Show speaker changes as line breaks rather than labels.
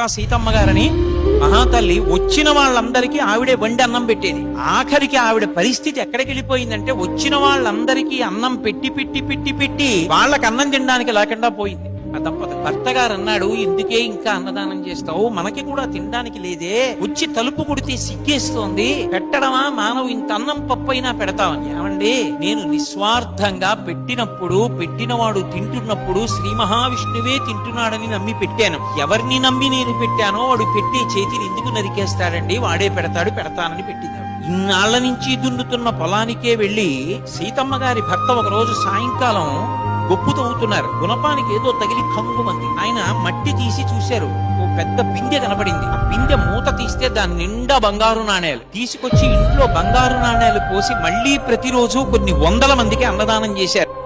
సీతమ్మ గారని మహాతల్లి వచ్చిన వాళ్ళందరికీ ఆవిడే వండి అన్నం పెట్టేది. ఆఖరికి ఆవిడ పరిస్థితి ఎక్కడికి వెళ్ళిపోయిందంటే వచ్చిన వాళ్ళందరికీ అన్నం పెట్టి పెట్టి పెట్టి పెట్టి వాళ్ళకి అన్నం తినడానికి లేకుండా పోయింది. ఆ దంపతి భర్త గారు అన్నాడు ఎందుకే ఇంకా అన్నదానం చేస్తావు? మనకి కూడా తినడానికి లేదే. వచ్చి తలుపు కొడితే సిగ్గేస్తోంది. పెట్టడమా? మానవు ఇంత అన్నం పప్పైనా పెడతామని ఏమండి నేను నిస్వార్థంగా పెట్టినప్పుడు పెట్టినవాడు తింటున్నప్పుడు శ్రీ మహావిష్ణువే తింటున్నాడని నమ్మి పెట్టాను. ఎవరిని నమ్మి నేను పెట్టానో వాడు పెట్టే చేతిని ఎందుకు నరికేస్తాడండి? వాడే పెడతాడు పెడతానని పెట్టింది. ఇన్నాళ్ళ నుంచి దున్నుతున్న పొలానికే వెళ్ళి సీతమ్మ గారి భర్త ఒక రోజు సాయంకాలం గొప్పు తవ్వుతున్నారు గుణపానికి ఏదో తగిలి కంగుమంది ఆయన మట్టి తీసి చూశారు. ఓ పెద్ద బిందె కనపడింది. ఆ బిందె మూత తీస్తే దాని నిండా బంగారు నాణేలు. తీసుకొచ్చి ఇంట్లో బంగారు నాణేలు పోసి మళ్ళీ ప్రతిరోజు కొన్ని వందల మందికి అన్నదానం చేశారు.